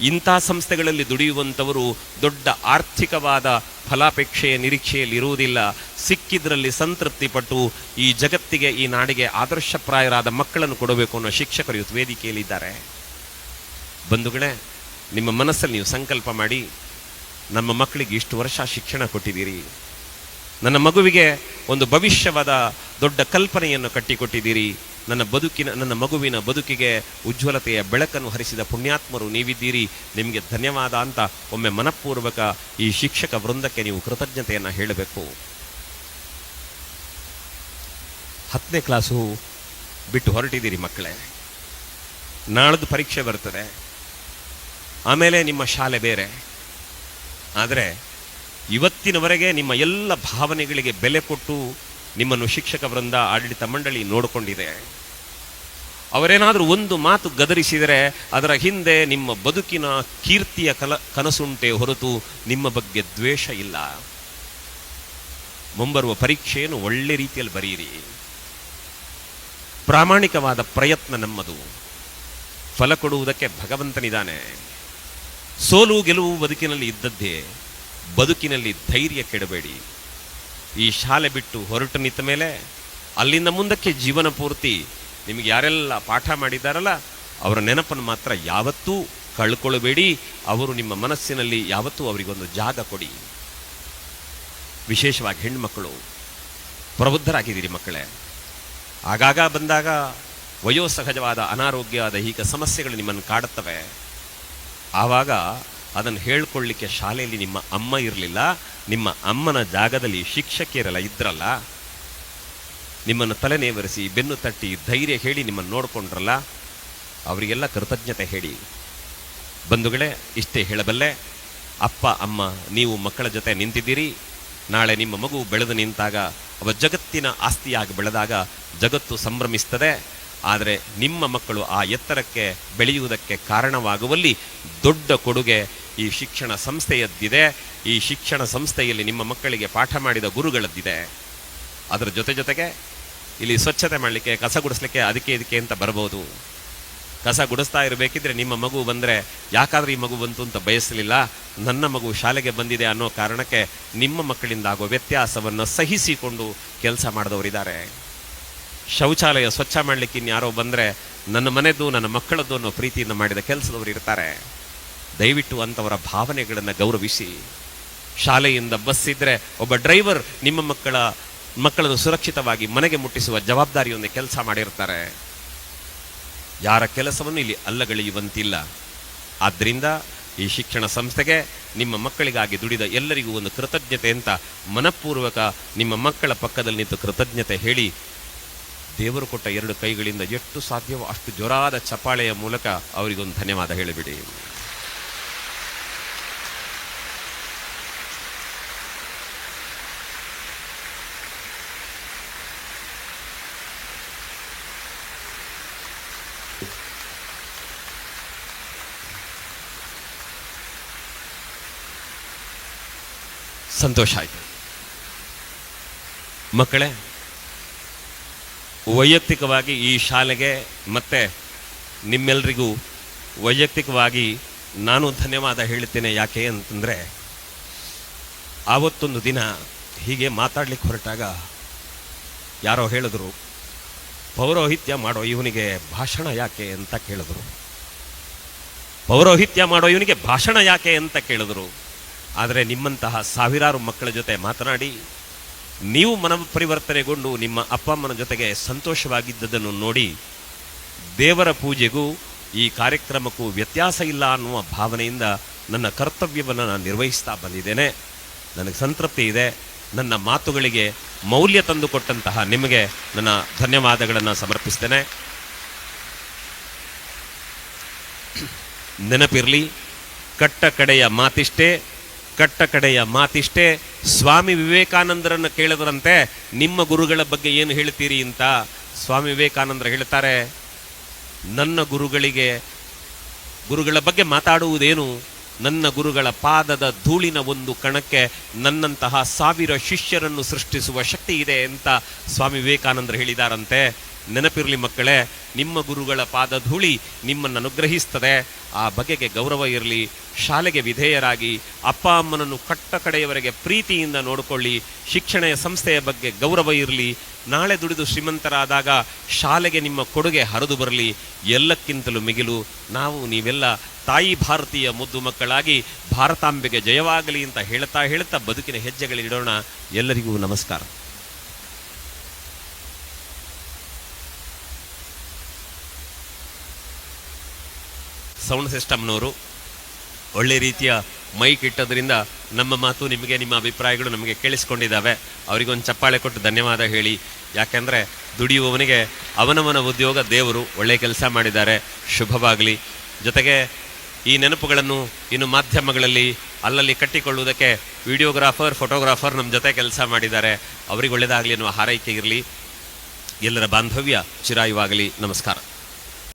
ಇಂಥ ಸಂಸ್ಥೆಗಳಲ್ಲಿ ದುಡಿಯುವಂಥವರು ದೊಡ್ಡ ಆರ್ಥಿಕವಾದ ಫಲಾಪೇಕ್ಷೆಯ ನಿರೀಕ್ಷೆಯಲ್ಲಿರುವುದಿಲ್ಲ. ಸಿಕ್ಕಿದ್ರಲ್ಲಿ ಸಂತೃಪ್ತಿ ಪಟ್ಟು ಈ ಜಗತ್ತಿಗೆ, ಈ ನಾಡಿಗೆ ಆದರ್ಶಪ್ರಾಯರಾದ ಮಕ್ಕಳನ್ನು ಕೊಡಬೇಕು ಅನ್ನೋ ಶಿಕ್ಷಕರು ಇವತ್ತು ವೇದಿಕೆಯಲ್ಲಿದ್ದಾರೆ. ಬಂಧುಗಳೇ, ನಿಮ್ಮ ಮನಸ್ಸಲ್ಲಿ ನೀವು ಸಂಕಲ್ಪ ಮಾಡಿ, ನಮ್ಮ ಮಕ್ಕಳಿಗೆ ಇಷ್ಟು ವರ್ಷ ಶಿಕ್ಷಣ ಕೊಟ್ಟಿದ್ದೀರಿ. ನನ್ನ ಮಗುವಿಗೆ ಒಂದು ಭವಿಷ್ಯವಾದ ದೊಡ್ಡ ಕಲ್ಪನೆಯನ್ನು ಕಟ್ಟಿಕೊಟ್ಟಿದ್ದೀರಿ. ನನ್ನ ಬದುಕಿನ, ನನ್ನ ಮಗುವಿನ ಬದುಕಿಗೆ ಉಜ್ವಲತೆಯ ಬೆಳಕನ್ನು ಹರಿಸಿದ ಪುಣ್ಯಾತ್ಮರು ನೀವಿದ್ದೀರಿ. ನಿಮಗೆ ಧನ್ಯವಾದ ಅಂತ ಒಮ್ಮೆ ಮನಪೂರ್ವಕ ಈ ಶಿಕ್ಷಕ ವೃಂದಕ್ಕೆ ನೀವು ಕೃತಜ್ಞತೆಯನ್ನು ಹೇಳಬೇಕು. ಹತ್ತನೇ ಕ್ಲಾಸು ಬಿಟ್ಟು ಹೊರಟಿದ್ದೀರಿ ಮಕ್ಕಳೇ. ನಾಳದ್ದು ಪರೀಕ್ಷೆ ಬರ್ತದೆ. ಆಮೇಲೆ ನಿಮ್ಮ ಶಾಲೆ ಬೇರೆ. ಆದರೆ ಇವತ್ತಿನವರೆಗೆ ನಿಮ್ಮ ಎಲ್ಲ ಭಾವನೆಗಳಿಗೆ ಬೆಲೆ ಕೊಟ್ಟು ನಿಮ್ಮನ್ನು ಶಿಕ್ಷಕ ವೃಂದ ಆಡಳಿತ ಮಂಡಳಿ ನೋಡಿಕೊಂಡಿದೆ. ಅವರೇನಾದರೂ ಒಂದು ಮಾತು ಗದರಿಸಿದರೆ ಅದರ ಹಿಂದೆ ನಿಮ್ಮ ಬದುಕಿನ ಕೀರ್ತಿಯ ಕಲ ಕನಸುಂಟೆ ಹೊರತು ನಿಮ್ಮ ಬಗ್ಗೆ ದ್ವೇಷ ಇಲ್ಲ. ಮುಂಬರುವ ಪರೀಕ್ಷೆಯನ್ನು ಒಳ್ಳೆ ರೀತಿಯಲ್ಲಿ ಬರೆಯಿರಿ. ಪ್ರಾಮಾಣಿಕವಾದ ಪ್ರಯತ್ನ ನಮ್ಮದು. ಫಲ ಕೊಡುವುದಕ್ಕೆ ಭಗವಂತನಿದ್ದಾನೆ. ಸೋಲು ಗೆಲುವು ಬದುಕಿನಲ್ಲಿ ಇದ್ದದ್ದೇ, ಬದುಕಿನಲ್ಲಿ ಧೈರ್ಯ ಕೆಡಬೇಡಿ. ಈ ಶಾಲೆ ಬಿಟ್ಟು ಹೊರಟು ನಿಂತ ಮೇಲೆ ಅಲ್ಲಿಂದ ಮುಂದಕ್ಕೆ ಜೀವನ ಪೂರ್ತಿ ನಿಮಗೆ ಯಾರೆಲ್ಲ ಪಾಠ ಮಾಡಿದ್ದಾರಲ್ಲ, ಅವರ ನೆನಪನ್ನು ಮಾತ್ರ ಯಾವತ್ತೂ ಕಳ್ಕೊಳ್ಳಬೇಡಿ. ಅವರು ನಿಮ್ಮ ಮನಸ್ಸಿನಲ್ಲಿ ಯಾವತ್ತೂ ಅವರಿಗೊಂದು ಜಾಗ ಕೊಡಿ. ವಿಶೇಷವಾಗಿ ಹೆಣ್ಮಕ್ಕಳು ಪ್ರಬುದ್ಧರಾಗಿದ್ದೀರಿ ಮಕ್ಕಳೇ. ಆಗಾಗ ಬಂದಾಗ ವಯೋಸಹಜವಾದ ಅನಾರೋಗ್ಯ ದೈಹಿಕ ಸಮಸ್ಯೆಗಳು ನಿಮ್ಮನ್ನು ಕಾಡುತ್ತವೆ. ಆವಾಗ ಅದನ್ನು ಹೇಳ್ಕೊಳ್ಳಿಕ್ಕೆ ಶಾಲೆಯಲ್ಲಿ ನಿಮ್ಮ ಅಮ್ಮ ಇರಲಿಲ್ಲ, ನಿಮ್ಮ ಅಮ್ಮನ ಜಾಗದಲ್ಲಿ ಶಿಕ್ಷಕಿಯರೆಲ್ಲ ಇದ್ರಲ್ಲ. ನಿಮ್ಮನ್ನು ತಲೆನೇವರಿಸಿ ಬೆನ್ನು ತಟ್ಟಿ, ಧೈರ್ಯ ಹೇಳಿ ನಿಮ್ಮನ್ನು ನೋಡಿಕೊಂಡ್ರಲ್ಲ, ಅವರಿಗೆಲ್ಲ ಕೃತಜ್ಞತೆ ಹೇಳಿ. ಬಂಧುಗಳೇ, ಇಷ್ಟೇ ಹೇಳಬಲ್ಲೆ, ಅಪ್ಪ, ಅಮ್ಮ, ನೀವು ಮಕ್ಕಳ ಜೊತೆ ನಿಂತಿದ್ದೀರಿ. ನಾಳೆ ನಿಮ್ಮ ಮಗು ಬೆಳೆದು ನಿಂತಾಗ, ಅವ ಜಗತ್ತಿನ ಆಸ್ತಿಯಾಗಿ ಬೆಳೆದಾಗ ಜಗತ್ತು ಸಂಭ್ರಮಿಸ್ತದೆ. ಆದರೆ ನಿಮ್ಮ ಮಕ್ಕಳು ಆ ಎತ್ತರಕ್ಕೆ ಬೆಳೆಯುವುದಕ್ಕೆ ಕಾರಣವಾಗುವಲ್ಲಿ ದೊಡ್ಡ ಕೊಡುಗೆ ಈ ಶಿಕ್ಷಣ ಸಂಸ್ಥೆಯದ್ದಿದೆ. ಈ ಶಿಕ್ಷಣ ಸಂಸ್ಥೆಯಲ್ಲಿ ನಿಮ್ಮ ಮಕ್ಕಳಿಗೆ ಪಾಠ ಮಾಡಿದ ಗುರುಗಳದ್ದಿದೆ. ಅದರ ಜೊತೆ ಜೊತೆಗೆ ಇಲ್ಲಿ ಸ್ವಚ್ಛತೆ ಮಾಡಲಿಕ್ಕೆ, ಕಸ ಗುಡಿಸ್ಲಿಕ್ಕೆ ಅದಕ್ಕೆ ಇದಕ್ಕೆ ಅಂತ ಬರ್ಬೋದು ಕಸ ಗುಡಿಸ್ತಾ ಇರಬೇಕಿದ್ರೆ ನಿಮ್ಮ ಮಗು ಬಂದರೆ ಯಾಕಾದರೂ ಈ ಮಗು ಬಂತು ಅಂತ ಬಯಸಲಿಲ್ಲ. ನನ್ನ ಮಗು ಶಾಲೆಗೆ ಬಂದಿದೆ ಅನ್ನೋ ಕಾರಣಕ್ಕೆ ನಿಮ್ಮ ಮಕ್ಕಳಿಂದ ಆಗೋ ವ್ಯತ್ಯಾಸವನ್ನು ಸಹಿಸಿಕೊಂಡು ಕೆಲಸ ಮಾಡಿದವರಿದ್ದಾರೆ. ಶೌಚಾಲಯ ಸ್ವಚ್ಛ ಮಾಡಲಿಕ್ಕೆ ಇನ್ಯಾರೋ ಬಂದರೆ ನನ್ನ ಮನೆದು, ನನ್ನ ಮಕ್ಕಳದ್ದು ಅನ್ನೋ ಪ್ರೀತಿಯಿಂದ ಮಾಡಿದ ಕೆಲಸದವರು ಇರ್ತಾರೆ. ದಯವಿಟ್ಟು ಅಂಥವರ ಭಾವನೆಗಳನ್ನು ಗೌರವಿಸಿ. ಶಾಲೆಯಿಂದ ಬಸ್ ಇದ್ದರೆ ಒಬ್ಬ ಡ್ರೈವರ್ ನಿಮ್ಮ ಮಕ್ಕಳ ಮಕ್ಕಳನ್ನು ಸುರಕ್ಷಿತವಾಗಿ ಮನೆಗೆ ಮುಟ್ಟಿಸುವ ಜವಾಬ್ದಾರಿಯೊಂದು ಕೆಲಸ ಮಾಡಿರ್ತಾರೆ. ಯಾರ ಕೆಲಸವನ್ನು ಇಲ್ಲಿ ಅಲ್ಲಗಳೆಯುವಂತಿಲ್ಲ. ಆದ್ದರಿಂದ ಈ ಶಿಕ್ಷಣ ಸಂಸ್ಥೆಗೆ ನಿಮ್ಮ ಮಕ್ಕಳಿಗಾಗಿ ದುಡಿದ ಎಲ್ಲರಿಗೂ ಒಂದು ಕೃತಜ್ಞತೆ ಅಂತ ಮನಪೂರ್ವಕ ನಿಮ್ಮ ಮಕ್ಕಳ ಪಕ್ಕದಲ್ಲಿ ನಿಂತು ಕೃತಜ್ಞತೆ ಹೇಳಿ ದೇವರು ಕೊಟ್ಟ ಎರಡು ಕೈಗಳಿಂದ ಎಷ್ಟು ಸಾಧ್ಯವೋ ಅಷ್ಟು ಜೋರಾದ ಚಪಾಳೆಯ ಮೂಲಕ ಅವರಿಗೊಂದು ಧನ್ಯವಾದ ಹೇಳಿಬಿಡಿ. ಸಂತೋಷ ಆಯಿತು. ಮಕ್ಕಳೇ ವೈಯಕ್ತಿಕವಾಗಿ ಈ ಶಾಲೆಗೆ ಮತ್ತೆ ನಿಮ್ಮೆಲ್ಲರಿಗೂ ವೈಯಕ್ತಿಕವಾಗಿ ನಾನು ಧನ್ಯವಾದ ಹೇಳುತ್ತೇನೆ ಯಾಕೆ ಅಂತಂದರೆ ಆವತ್ತೊಂದು ದಿನ ಹೀಗೆ ಮಾತಾಡ್ಲಿಕ್ಕೆ ಹೊರಟಾಗ ಯಾರೋ ಹೇಳಿದ್ರು, ಪೌರೋಹಿತ್ಯ ಮಾಡೋ ಇವನಿಗೆ ಭಾಷಣ ಯಾಕೆ ಅಂತ ಕೇಳಿದ್ರು. ಪೌರೋಹಿತ್ಯ ಮಾಡೋ ಇವನಿಗೆ ಭಾಷಣ ಯಾಕೆ ಅಂತ ಕೇಳಿದ್ರು. ಆದರೆ ನಿಮ್ಮಂತಹ ಸಾವಿರಾರು ಮಕ್ಕಳ ಜೊತೆ ಮಾತನಾಡಿ ನೀವು ಮನ ಪರಿವರ್ತನೆಗೊಂಡು ನಿಮ್ಮ ಅಪ್ಪ ಅಮ್ಮನ ಜೊತೆಗೆ ಸಂತೋಷವಾಗಿದ್ದದನ್ನು ನೋಡಿ ದೇವರ ಪೂಜೆಗೂ ಈ ಕಾರ್ಯಕ್ರಮಕ್ಕೂ ವ್ಯತ್ಯಾಸ ಇಲ್ಲ ಅನ್ನುವ ಭಾವನೆಯಿಂದ ನನ್ನ ಕರ್ತವ್ಯವನ್ನು ನಾನು ನಿರ್ವಹಿಸ್ತಾ ಬಂದಿದ್ದೇನೆ. ನನಗೆ ಸಂತೃಪ್ತಿ ಇದೆ. ನನ್ನ ಮಾತುಗಳಿಗೆ ಮೌಲ್ಯ ತಂದುಕೊಟ್ಟಂತಹ ನಿಮಗೆ ನನ್ನ ಧನ್ಯವಾದಗಳನ್ನು ಸಮರ್ಪಿಸ್ತೇನೆ. ನೆನಪಿರಲಿ, ಕಟ್ಟ ಕಡೆಯ ಮಾತಿಷ್ಟೇ ಕಟ್ಟ ಕಡೆಯ ಮಾತಿಷ್ಟೇ ಸ್ವಾಮಿ ವಿವೇಕಾನಂದರನ್ನು ಕೇಳಿದ್ರಂತೆ ನಿಮ್ಮ ಗುರುಗಳ ಬಗ್ಗೆ ಏನು ಹೇಳ್ತೀರಿ ಅಂತ ಸ್ವಾಮಿ ವಿವೇಕಾನಂದರು ಹೇಳ್ತಾರೆ, ನನ್ನ ಗುರುಗಳಿಗೆ, ಗುರುಗಳ ಬಗ್ಗೆ ಮಾತಾಡುವುದೇನು? ನನ್ನ ಗುರುಗಳ ಪಾದದ ಧೂಳಿನ ಒಂದು ಕಣಕ್ಕೆ ನನ್ನಂತಹ ಸಾವಿರ ಶಿಷ್ಯರನ್ನು ಸೃಷ್ಟಿಸುವ ಶಕ್ತಿ ಇದೆ ಅಂತ ಸ್ವಾಮಿ ವಿವೇಕಾನಂದರು ಹೇಳಿದಾರಂತೆ. ನೆನಪಿರಲಿ ಮಕ್ಕಳೇ, ನಿಮ್ಮ ಗುರುಗಳ ಪಾದ ಧೂಳಿ ನಿಮ್ಮನ್ನು ಅನುಗ್ರಹಿಸ್ತದೆ. ಆ ಬಗೆಗೆ ಗೌರವ ಇರಲಿ, ಶಾಲೆಗೆ ವಿಧೇಯರಾಗಿ, ಅಪ್ಪ ಅಮ್ಮನನ್ನು ಕಟ್ಟ ಕಡೆಯವರೆಗೆ ಪ್ರೀತಿಯಿಂದ ನೋಡಿಕೊಳ್ಳಿ ಶಿಕ್ಷಣ ಸಂಸ್ಥೆಯ ಬಗ್ಗೆ ಗೌರವ ಇರಲಿ ನಾಳೆ ದುಡಿದು ಶ್ರೀಮಂತರಾದಾಗ ಶಾಲೆಗೆ ನಿಮ್ಮ ಕೊಡುಗೆ ಹರಿದು ಬರಲಿ, ಎಲ್ಲಕ್ಕಿಂತಲೂ ಮಿಗಿಲು. ನಾವು ನೀವೆಲ್ಲ ತಾಯಿ ಭಾರತೀಯ ಮುದ್ದು ಮಕ್ಕಳಾಗಿ ಭಾರತಾಂಬೆಗೆ ಜಯವಾಗಲಿ ಅಂತ ಹೇಳ್ತಾ ಹೇಳ್ತಾ ಬದುಕಿನ ಹೆಜ್ಜೆಗಳಿಡೋಣ ಎಲ್ಲರಿಗೂ ನಮಸ್ಕಾರ. ಸೌಂಡ್ ಸಿಸ್ಟಮ್ನವರು, ಒಳ್ಳೆ ರೀತಿಯ ಮೈಕ್ ಇಟ್ಟದ್ರಿಂದ ನಮ್ಮ ಮಾತು ನಿಮಗೆ, ನಿಮ್ಮ ಅಭಿಪ್ರಾಯಗಳು ನಮಗೆ ಕೇಳಿಸ್ಕೊಂಡಿದ್ದಾವೆ. ಅವರಿಗೊಂದು ಚಪ್ಪಾಳೆ ಕೊಟ್ಟು ಧನ್ಯವಾದ ಹೇಳಿ. ಯಾಕೆಂದರೆ ದುಡಿಯುವವನಿಗೆ ಅವನವನ ಉದ್ಯೋಗ ದೇವರು ಒಳ್ಳೆಯ ಕೆಲಸ ಮಾಡಿದ್ದಾರೆ. ಶುಭವಾಗಲಿ. ಜೊತೆಗೆ ಈ ನೆನಪುಗಳನ್ನು ಇನ್ನು ಮಾಧ್ಯಮಗಳಲ್ಲಿ ಅಲ್ಲಲ್ಲಿ ಕಟ್ಟಿಕೊಳ್ಳುವುದಕ್ಕೆ ವಿಡಿಯೋಗ್ರಾಫರ್, ಫೋಟೋಗ್ರಾಫರ್ ನಮ್ಮ ಜೊತೆ ಕೆಲಸ ಮಾಡಿದ್ದಾರೆ. ಅವರಿಗೆ ಒಳ್ಳೆಯದಾಗಲಿ ಅನ್ನುವ ಹಾರೈಕೆ ಇರಲಿ. ಎಲ್ಲರ ಬಾಂಧವ್ಯ ಚಿರಾಯುವಾಗಲಿ. ನಮಸ್ಕಾರ.